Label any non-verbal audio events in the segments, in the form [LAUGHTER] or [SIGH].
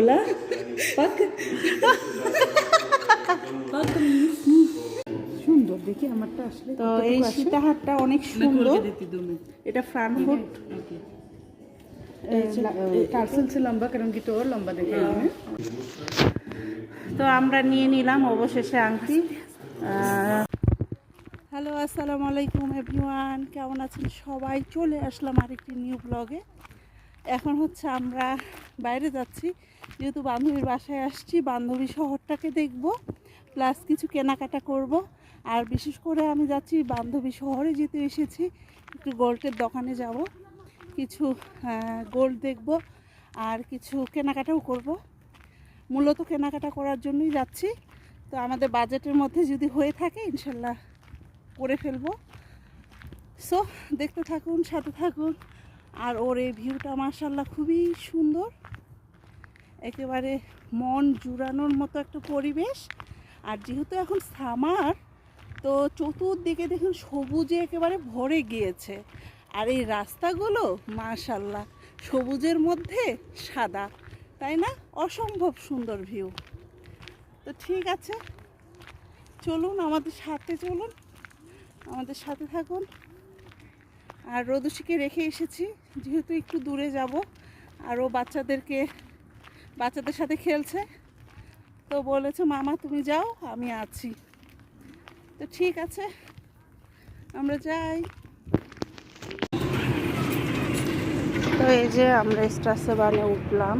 Hola. Bak. Bak. সুন্দর দেখি আমারটা আসলে তো এই সীতাহারটা অনেক সুন্দর। এটা ফ্রন্ট ফুট টার্সেল সে লম্বা কারণ কি তোর? লম্বা দেখে তো আমরা নিয়ে নিলাম অবশেষে আংটি। হ্যালো আসসালামু আলাইকুম এভরিওয়ান। কেমন আছেন সবাই? চলে আসলাম আরেকটি নিউ ব্লগে। এখন হচ্ছে আমরা বাইরে যাচ্ছি। যেহেতু বান্ধবীর বাসায় আসছি, বান্ধবী শহরটাকে দেখব প্লাস কিছু কেনাকাটা করব। আর বিশেষ করে আমি যাচ্ছি বান্ধবী শহরে যেতে এসেছি, একটু গোল্ডের দোকানে যাব। কিছু গোল্ড দেখব আর কিছু কেনাকাটাও করব। মূলত কেনাকাটা করার জন্যই যাচ্ছি। তো আমাদের বাজেটের মধ্যে যদি হয়ে থাকে, ইনশাল্লাহ করে ফেলব। সো দেখতে থাকুন, সাথে থাকুন। আর ওর এই ভিউটা মার্শাল্লাহ খুবই সুন্দর। একেবারে মন জুড়ানোর মতো একটা পরিবেশ। আর যেহেতু এখন সামার তো চতুর্দিকে দেখুন সবুজে একেবারে ভরে গিয়েছে। আর এই রাস্তাগুলো মাশাল্লাহ সবুজের মধ্যে সাদা, তাই না? অসম্ভব সুন্দর ভিউ তো ঠিক আছে, চলুন আমাদের সাথে চলুন, আমাদের সাথে থাকুন। আর রোদুষিকে রেখে এসেছি, যেহেতু একটু দূরে যাব, আরও বাচ্চাদেরকে বাচ্চাদের সাথে খেলছে। তো বলেছে মামা তুমি যাও আমি আছি। তো ঠিক আছে আমরা যাই। তো এই যে আমরা স্টাসে বানে উঠলাম।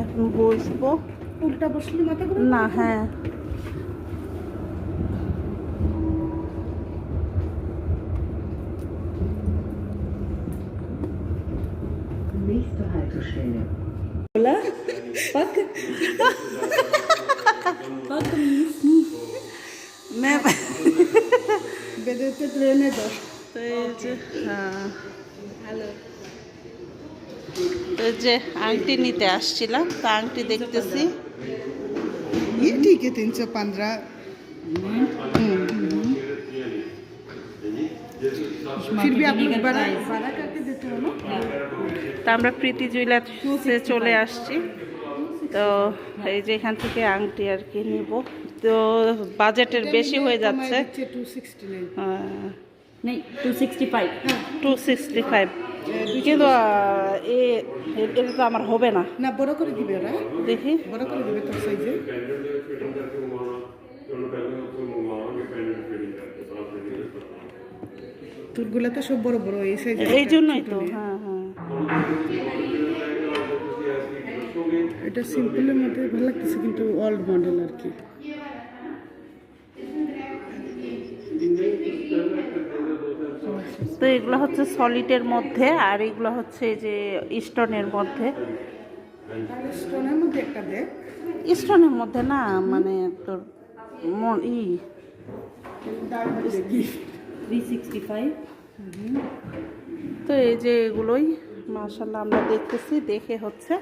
এখন বসবো। উল্টা বসলে মাথা না হ্যাঁ Nächste Haltestelle. Hola. Bak. Bak. Ma'am বেদেতে ট্রেনে দশ তো এই যে হ্যাঁ তো এই যে আংটি নিতে আসছিলাম তো আংটি দেখতেছি ये ठीक है तीन सौ पंद्रह फिर भी आप लोग बड़ा बड़ा करके देते हो ना তো আমরা প্রীতি জুয়েলার্সে চলে আসছি তো এই যে এখান থেকে আংটি আর কি নিব তো বাজেটের বেশি হয়ে যাচ্ছে। কিন্তু এটা তো আমার হবে না। না বড় করে দিবে ওরা। দেখি। বড় করে দিবে তোর সাইজে চুলগুলো তো সব বড় বড় এই সাইজে এই জন্যই তো হ্যাঁ হ্যাঁ। এটা সিম্পলের মধ্যে ভালো লাগতেছে কিন্তু ওল্ড মডেল আর কি। এগুলো হচ্ছে সলিডের মধ্যে আর এগুলো হচ্ছে এই যে স্টোনের মধ্যে। স্টোনের মধ্যে একটা দেখ। স্টোনের মধ্যে না মানে তোর ম- ই। দাম হচ্ছে gift। 365 তো এই যে এগুলোই মার্শাল্লাহ আমরা দেখতেছি দেখে হচ্ছে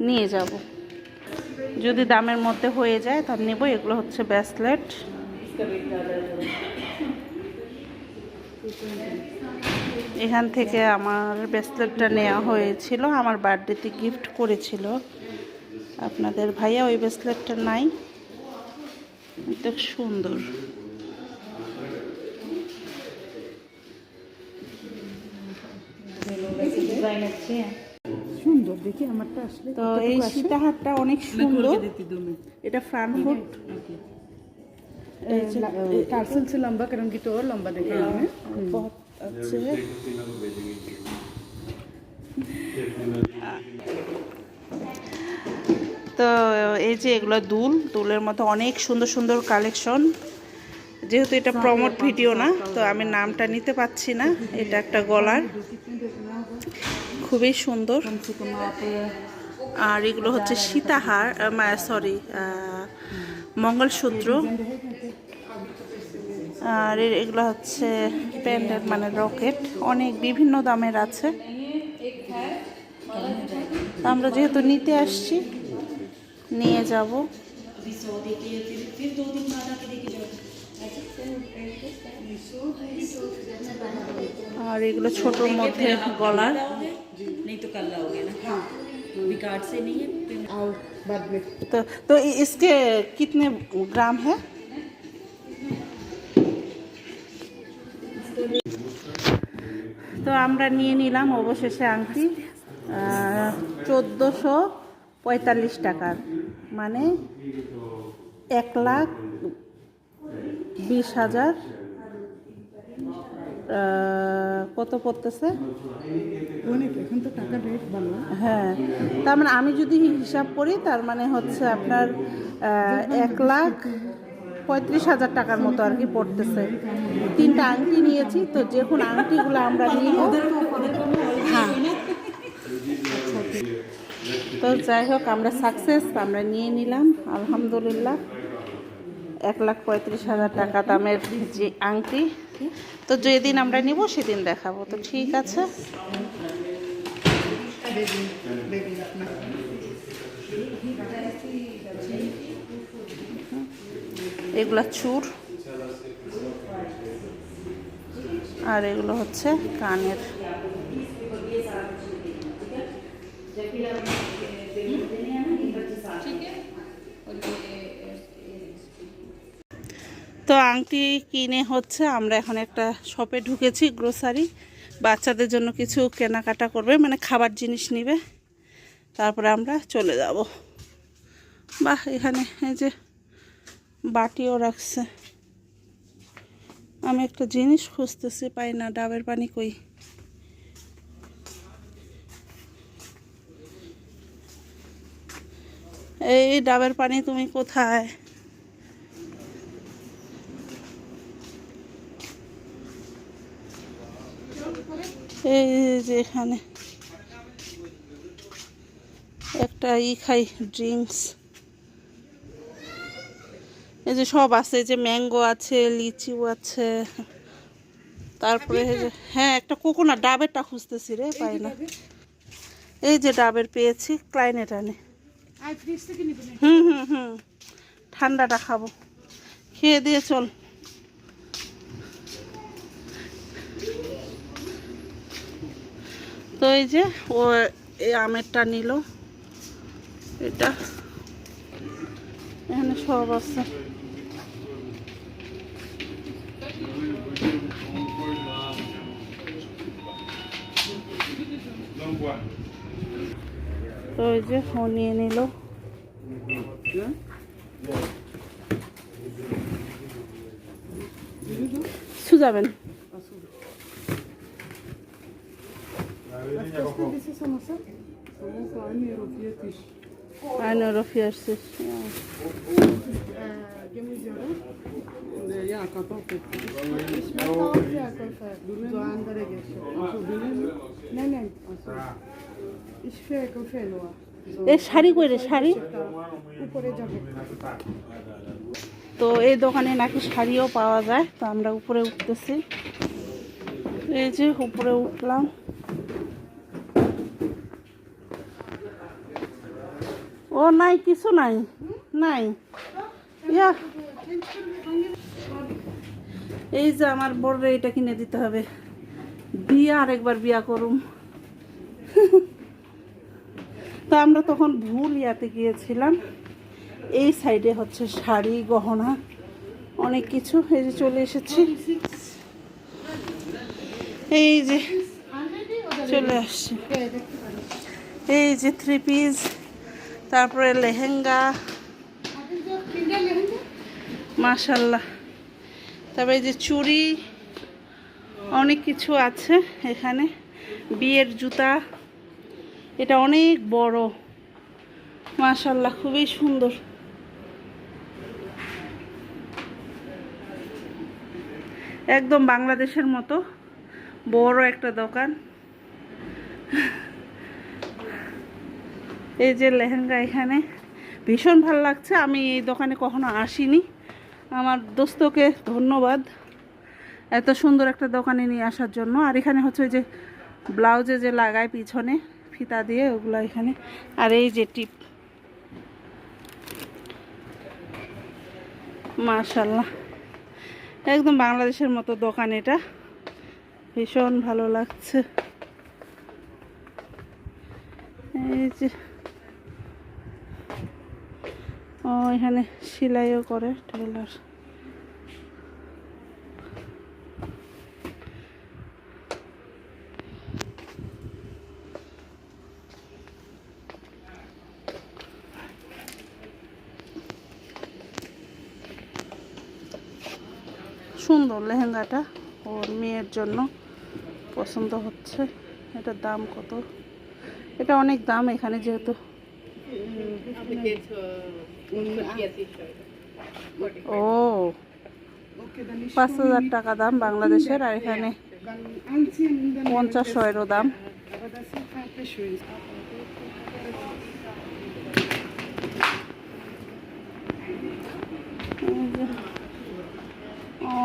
নিয়ে যাব। যদি দামের মধ্যে হয়ে যায় তাহলে নেব। এগুলো হচ্ছে ব্যাসলেট। এখান থেকে আমার ব্রেসলেটটা নেওয়া হয়েছিল আমার বার্থডেতে গিফট করেছিল। আপনাদের ভাইয়া ওই ব্রেসলেটটা নাই। এটা সুন্দর। সুন্দর দেখি আমারটা তো এই সীতাহারটা অনেক সুন্দর। এটা ফ্রানফুট ফুট টার্সেল সে লম্বা কারণ কি তোর লম্বা দেখে এখানে बहुत अच्छे है তো এই যে এগুলো দুল দুলের মধ্যে অনেক সুন্দর সুন্দর কালেকশন যেহেতু এটা প্রমোট ভিডিও না তো আমি নামটা নিতে পাচ্ছি না এটা একটা গলার খুবই সুন্দর আর এগুলো হচ্ছে সীতাহার সরি মঙ্গলসূত্র আর এ- এগুলো হচ্ছে প্যান্ডেল মানে রকেট অনেক বিভিন্ন দামের আছে তো আমরা যেহেতু নিতে আসছি নিয়ে যাব अभी सौ देती है फिर फिर दो दिन बाद आके देके जाओ ऐसे আর এগুলো ছোটোর মধ্যে গলার नहीं तो कल लाओगे ना हाँ अभी कार्ड से नहीं है पेमेंट आओ बाद में तो तो इ- इसके कितने ग्राम है তো আমরা নিয়ে নিলাম অবশেষে আংটি চোদ্দোশো পঁয়তাল্লিশ টাকার মানে এক লাখ বিশ হাজার কত পড়তেছে? হ্যাঁ তার মানে আমি যদি হিসাব করি তার মানে হচ্ছে আপনার এক লাখ পঁয়ত্রিশ হাজার টাকার মতো আর কি পড়তেছে। তিনটা আংটি নিয়েছি, তো যে কোনো আংটিগুলো আমরা নিব হ্যাঁ। তো যাই হোক, আমরা সাকসেস আমরা নিয়ে নিলাম, আলহামদুলিল্লাহ। এক লাখ পঁয়ত্রিশ হাজার টাকা দামের যে আংটি, তো যেদিন আমরা নিব সেদিন দেখাবো। তো ঠিক আছে। এগুলা চুর। আর এগুলো হচ্ছে কানের। তো আংটি কিনে হচ্ছে, আমরা এখন একটা শপে ঢুকেছি গ্রোসারি বাচ্চাদের জন্য কিছু কেনাকাটা করবে মানে খাবার জিনিস নিবে। তারপরে আমরা চলে যাব। বাহ, এখানে এই যে বাটিও রাখছে। আমি একটা জিনিস খুঁজতেছি, পাই না, ডাবের পানি কই? এই ডাবের পানি তুমি কোথায়? এই যে এখানে একটা ই খাই, ড্রিঙ্কস। এই যে সব আছে এই যে ম্যাঙ্গো আছে লিচিও আছে। তারপরে যে হ্যাঁ একটা কোকোনাট ডাবেরটা খুঁজতেছি রে পাই না। এই যে ডাবের পেয়েছি ক্লাইনেট আনে হুম হুম হুম। ঠান্ডাটা খাব। খেয়ে দিয়ে চল। তো এই যে ও এই আমেরটা নিল। এটা। এখানে সব আছে। তো এই যে ও নিয়ে নিল সুজাবেন fiyatı. Aynı শাড়ি কই রে, শাড়ি? তো এই দোকানে নাকি শাড়িও পাওয়া যায়, তো আমরা উপরে উঠতেছি। এই যে উপরে উঠলাম। ও, নাই, কিছু নাই নাই। ইয়া। এই যে আমার বড় এটা কিনে দিতে হবে। বিয়া আরেকবার বিয়া করুম। [LAUGHS] তো আমরা তখন ভুল ইয়াতে গিয়েছিলাম। এই সাইডে হচ্ছে শাড়ি, গহনা, অনেক কিছু এই যে চলে এসেছি। এই যে চলে আসছি। এই যে থ্রি পিস তারপরে লেহেঙ্গা। মাশাল্লাহ তারপরে যে চুড়ি, অনেক কিছু আছে এখানে। বিয়ের জুতা, এটা অনেক বড়। মাশাল্লাহ খুবই সুন্দর। একদম বাংলাদেশের মতো, বড় একটা দোকান। এই যে লেহেঙ্গা এখানে, ভীষণ ভালো লাগছে। আমি এই দোকানে কখনো আসিনি। আমার দোস্তকে ধন্যবাদ এত সুন্দর একটা দোকানে নিয়ে আসার জন্য। আর এখানে হচ্ছে যে ব্লাউজে যে লাগায় পিছনে, ফিতা দিয়ে ওগুলো এখানে। আর এই যে টিপ। মাশাল্লাহ একদম বাংলাদেশের মতো দোকান এটা। ভীষণ ভালো লাগছে। এই যে ও, এখানে সেলাইও করে টেলার সুন্দর লেহেঙ্গাটা ওর মেয়ের জন্য পছন্দ হচ্ছে। এটার দাম কত? এটা অনেক দাম এখানে যেহেতু। পাঁচ হাজার টাকা দাম বাংলাদেশের আর এখানে পঞ্চাশ ছয়েরও দাম।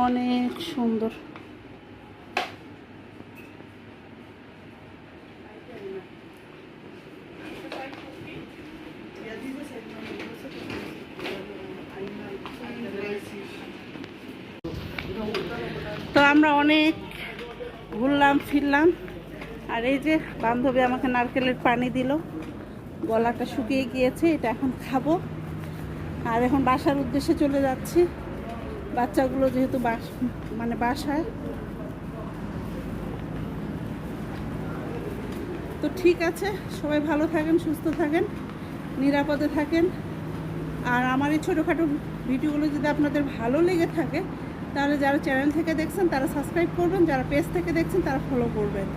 অনেক সুন্দর। আমরা অনেক ঘুরলাম, ফিরলাম। আর এই যে বান্ধবী আমাকে নারকেলের পানি দিল, গলাটা শুকিয়ে গিয়েছে, এটা এখন খাব। আর এখন বাসার উদ্দেশ্যে চলে যাচ্ছি। বাচ্চাগুলো যেহেতু বাস মানে বাসায়। তো ঠিক আছে, সবাই ভালো থাকেন, সুস্থ থাকেন, নিরাপদে থাকেন। আর আমার এই ছোটোখাটো ভিডিওগুলো যদি আপনাদের ভালো লেগে থাকে তাহলে যারা চ্যানেল থেকে দেখছেন, তারা সাবস্ক্রাইব করবেন। যারা পেজ থেকে দেখছেন, তারা ফলো করবেন।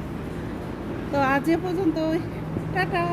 তো আজ এ পর্যন্ত টাটা!